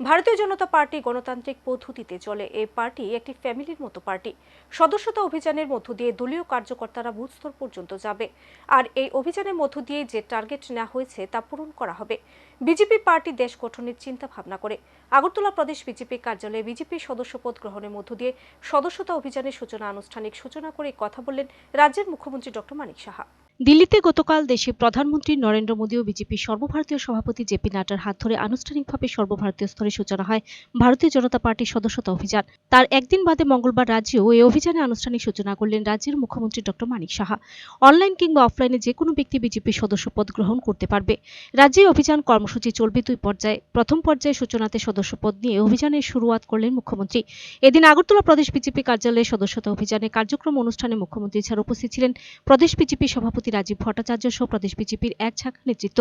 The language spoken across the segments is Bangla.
ভারতীয় জনতা পার্টি গণতান্ত্রিক পদ্ধতিতে চলে। এই পার্টি একটি ফ্যামিলির মতো পার্টি। সদস্যতা অভিযানের মধ্য দিয়ে দলীয় কার্যকর্তারা বুথ স্তর পর্যন্ত যাবে। আর এই অভিযানের মধ্য দিয়ে যে টার্গেট নেওয়া হয়েছে তা পূরণ করা হবে। বিজেপি পার্টি দেশ গঠনের চিন্তা ভাবনা করে। আগরতলা প্রদেশ বিজেপি কার্যালয়ে বিজেপি সদস্যপদ গ্রহণের মধ্য দিয়ে সদস্যতা অভিযানের সূচনা, আনুষ্ঠানিক সূচনা করে কথা বললেন রাজ্যের মুখ্যমন্ত্রী ডক্টর মানিক সাহা। দিল্লিতে গতকাল দেশে প্রধানমন্ত্রী নরেন্দ্র মোদী ও বিজেপির সর্বভারতীয় সভাপতি জেপি নাড্ডার হাত ধরে আনুষ্ঠানিকভাবে সর্বভারতীয় স্তরে সূচনা হয় ভারতীয় জনতা পার্টির সদস্যতা অভিযান। তার একদিন বাদে মঙ্গলবার রাজ্যেও এই অভিযানে আনুষ্ঠানিক সূচনা করলেন রাজ্যের মুখ্যমন্ত্রী ডক্টর মানিক সাহা। অনলাইন কিংবা অফলাইনে যে কোনো ব্যক্তি বিজেপির সদস্যপদ গ্রহণ করতে পারবে। রাজ্যে অভিযান কর্মসূচি চলবে দুই পর্যায়ে। প্রথম পর্যায়ে সূচনাতে সদস্যপদ নিয়ে অভিযানের শুরুয়াত করলেন মুখ্যমন্ত্রী। এদিন আগরতলা প্রদেশ বিজেপি কার্যালয়ে সদস্যতা অভিযানে কার্যক্রম অনুষ্ঠানে মুখ্যমন্ত্রী ছাড়া উপস্থিত ছিলেন প্রদেশ বিজেপি সভাপতি রাজীব ভট্টাচার্য সহ প্রদেশ বিজেপির এক ঝাঁক নেতৃত্ব।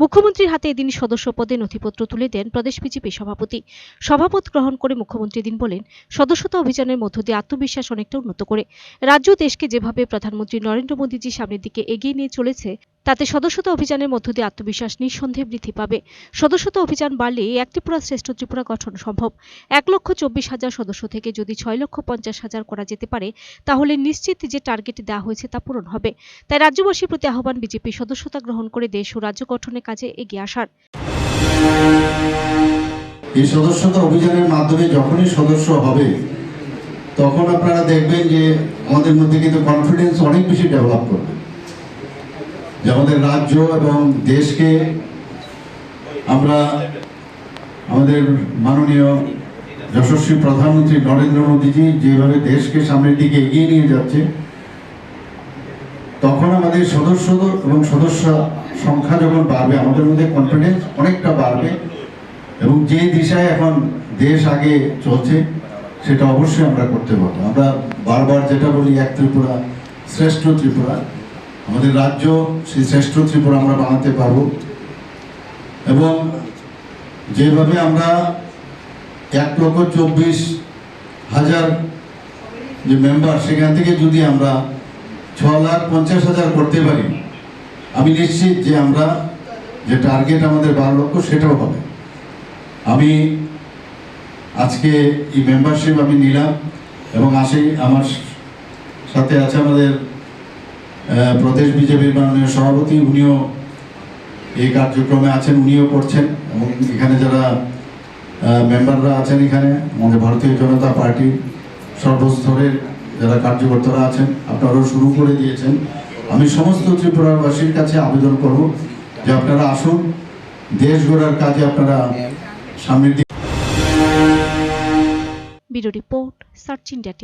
মুখ্যমন্ত্রীর হাতে এদিন সদস্য পদে নথিপত্র তুলে দেন প্রদেশ বিজেপি সভাপতি। সভাপত গ্রহণ করে মুখ্যমন্ত্রী দিন বলেন, সদস্যতা অভিযানের মধ্য দিয়ে আত্মবিশ্বাস অনেকটা উন্নত করে। রাজ্য দেশকে যেভাবে প্রধানমন্ত্রী নরেন্দ্র মোদীজি সামনের দিকে এগিয়ে নিয়ে চলেছে তাতে সদস্যতা অভিযানের মধ্য দিয়ে আত্মবিশ্বাস নিঃসন্দেহে বৃদ্ধি পাবে। সদস্যতা অভিযান বাড়লে এক ত্রিপুরা শ্রেষ্ঠ ত্রিপুরা গঠন সম্ভব। এক লক্ষ চব্বিশ হাজার সদস্য থেকে যদি ছয় লক্ষ পঞ্চাশ হাজার করা যেতে পারে, তাহলে নিশ্চিত যে টার্গেট দেওয়া হয়েছে তা পূরণ হবে। তাই রাজ্যবাসীর প্রতি আহ্বান, বিজেপি সদস্যতা গ্রহণ করে দেশ ও রাজ্য গঠনের কাজে এগিয়ে আসার। এই সদস্যতা অভিযানের মাধ্যমে যখনই সদস্য হবে, তখন আপনারা দেখবেন যে আমাদের মধ্যে কিন্তু কনফিডেন্স অনেক বেশি ডেভেলপ করবে। যে আমাদের রাজ্য এবং দেশকে আমরা আমাদের মাননীয় যশস্বী প্রধানমন্ত্রী নরেন্দ্র মোদীজি যেভাবে দেশকে সামনের দিকে এগিয়ে নিয়ে যাচ্ছে, তখন আমাদের সদস্য এবং সদস্য সংখ্যা যখন বাড়বে, আমাদের মধ্যে কনফিডেন্স অনেকটা বাড়বে এবং যে দিশায় এখন দেশ আগে চলছে, সেটা অবশ্যই আমরা করতে পারব। আমরা বারবার যেটা বলি, এক ত্রিপুরা, শ্রেষ্ঠ ত্রিপুরা। আমাদের রাজ্য, সেই শ্রেষ্ঠ ত্রিপুরা আমরা বানাতে পারব। এবং যেভাবে আমরা এক লক্ষ চব্বিশ হাজার যে মেম্বার সেখান থেকে যদি আমরা ছ লাখ পঞ্চাশ হাজার করতে পারি, আমি নিশ্চিত যে আমরা যে টার্গেট আমাদের বারো লক্ষ, সেটাও হবে। আমি আজকে এই মেম্বারশিপ আমি নিলাম এবং আসি আমার সাথে আছে আমাদের প্রদেশ বিজেপির মাননীয় সভাপতি, উনিও এই কার্যক্রমে আছেন, উনিও করছেন। এবং এখানে যারা মেম্বাররা আছেন এখানে, আমাদের ভারতীয় জনতা পার্টির সর্বস্তরের যারা কার্যকর্তারা আছেন, আপনারাও শুরু করে দিয়েছেন। আমি সমস্ত ত্রিপুরাবাসীর কাছে আবেদন করব যে আপনারা আসুন, দেশ গড়ার কাজে আপনারা ব্যুরো রিপোর্ট, সার্চ ইন্ডিয়া